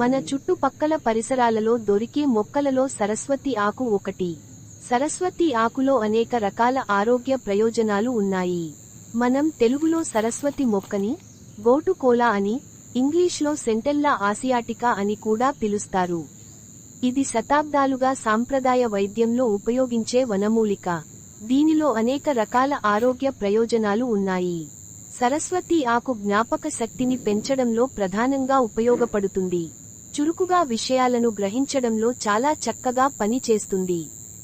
మన చుట్టుపక్కల పరిసరాలలో దొరికే మొక్కలలో సరస్వతి ఆకు ఒకటి. సరస్వతి ఆకులో అనేక రకాల ఆరోగ్య ప్రయోజనాలు ఉన్నాయి. మనం తెలుగులో సరస్వతి మొక్కని గోటుకోలా అని ఇంగ్లీష్లో సెంటెల్లా ఆసియాటికా అని కూడా పిలుస్తారు. ఇది శతాబ్దాలుగా సాంప్రదాయ వైద్యంలో ఉపయోగించే వనమూలిక. దీనిలో అనేక రకాల ఆరోగ్య ప్రయోజనాలు ఉన్నాయి. సరస్వతి ఆకు జ్ఞాపక శక్తిని పెంచడంలో ప్రధానంగా ఉపయోగపడుతుంది. చురుకుగా విషయాలను గ్రహించడంలో చాలా చక్కగా పని చేస్తుంది.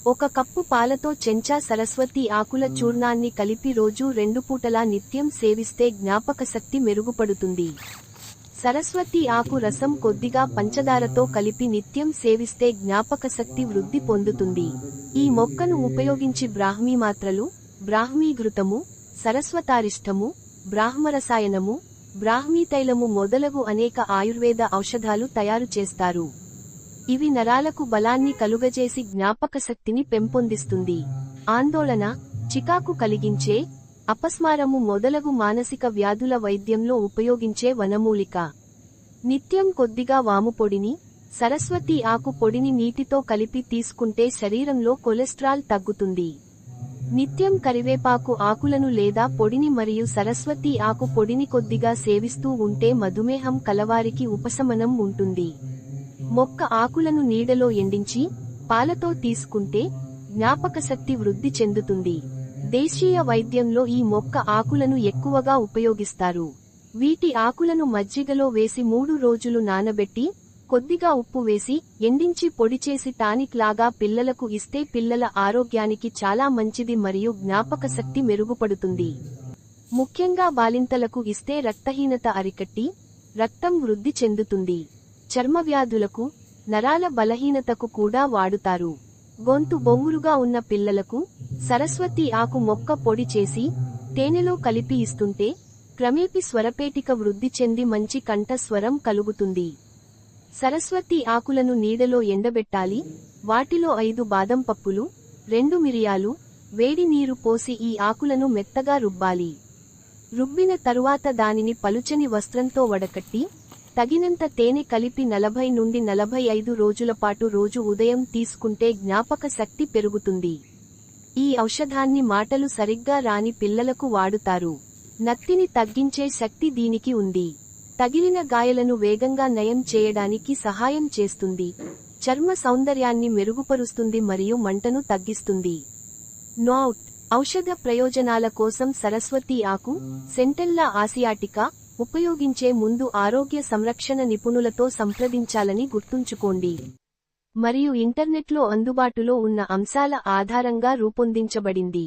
ఒక కప్పు పాలతో చెంచా సరస్వతి ఆకుల చూర్ణాన్ని కలిపి రోజూ రెండు పూటలా నిత్యం సేవిస్తే జ్ఞాపక శక్తి మెరుగుపడుతుంది. సరస్వతి ఆకు రసం కొద్దిగా పంచదారతో కలిపి నిత్యం సేవిస్తే జ్ఞాపక శక్తి వృద్ధి పొందుతుంది. ఈ మొక్కను ఉపయోగించి బ్రాహ్మీ మాత్రలు బ్రాహ్మీ ఘృతము సరస్వతారిష్టము బ్రాహ్మరసాయనము బ్రాహ్మీ తైలము మొదలగు అనేక ఆయుర్వేద ఔషధాలు తయారు చేస్తారు. ఇవి నరాలకు బలాన్ని కలుగజేసి జ్ఞాపక శక్తిని పెంపొందిస్తుంది. ఆందోళన చికాకు కలిగించే అపస్మారము మొదలగు మానసిక వ్యాధుల వైద్యంలో ఉపయోగించే వనమూలిక. నిత్యం కొద్దిగా వాము పొడిని సరస్వతి ఆకు పొడిని నీటితో కలిపి తీసుకుంటే శరీరంలో కొలెస్ట్రాల్ తగ్గుతుంది. నిత్యం కరివేపాకు ఆకులను లేదా పొడిని మరియు సరస్వతి ఆకు పొడిని కొద్దిగా సేవిస్తూ ఉంటే మధుమేహం కలవారికి ఉపశమనం ఉంటుంది. మొక్క ఆకులను నీడలో ఎండించి పాలతో తీసుకుంటే జ్ఞాపకశక్తి వృద్ధి చెందుతుంది. దేశీయ వైద్యంలో ఈ మొక్క ఆకులను ఎక్కువగా ఉపయోగిస్తారు. వీటి ఆకులను మజ్జిగలో వేసి మూడు రోజులు నానబెట్టి కొద్దిగా ఉప్పు వేసి ఎండించి పొడి చేసి టానిక్ లాగా పిల్లలకు ఇస్తే పిల్లల ఆరోగ్యానికి చాలా మంచిది మరియు జ్ఞాపక శక్తి మెరుగుపడుతుంది. ముఖ్యంగా బాలింతలకు ఇస్తే రక్తహీనత అరికట్టి రక్తం వృద్ధి చెందుతుంది. చర్మ వ్యాధులకు నరాల బలహీనతకు కూడా వాడుతారు. గొంతు బొంగురుగా ఉన్న పిల్లలకు సరస్వతి ఆకు మొక్క పొడి చేసి తేనెలో కలిపి ఇస్తుంటే క్రమేపి స్వరపేటిక వృద్ధి చెంది మంచి కంఠస్వరం కలుగుతుంది. సరస్వతి ఆకులను నీడలో ఎండబెట్టాలి. వాటిలో ఐదు బాదం పప్పులు రెండు మిరియాలు వేడి నీరు పోసి ఈ ఆకులను మెత్తగా రుబ్బాలి. రుబ్బిన తరువాత దానిని పలుచని వస్త్రంతో వడకట్టి తగినంత తేనె కలిపి నలభై నుండి నలభై ఐదు రోజుల పాటు రోజు ఉదయం తీసుకుంటే జ్ఞాపక శక్తి పెరుగుతుంది. ఈ ఔషధాన్ని మాటలు సరిగ్గా రాని పిల్లలకు వాడుతారు. నత్తిని తగ్గించే శక్తి దీనికి ఉంది. తగిలిన గాయాలను వేగంగా నయం చేయడానికి సహాయం చేస్తుంది. చర్మ సౌందర్యాన్ని మెరుగుపరుస్తుంది మరియు మంటను తగ్గిస్తుంది. నోట్. ఔషధ ప్రయోజనాల కోసం సరస్వతి ఆకు సెంటెల్లా ఆసియాటికా ఉపయోగించే ముందు ఆరోగ్య సంరక్షణ నిపుణులతో సంప్రదించాలని గుర్తుంచుకోండి. మరియు ఇంటర్నెట్లో అందుబాటులో ఉన్న అంశాల ఆధారంగా రూపొందించబడింది.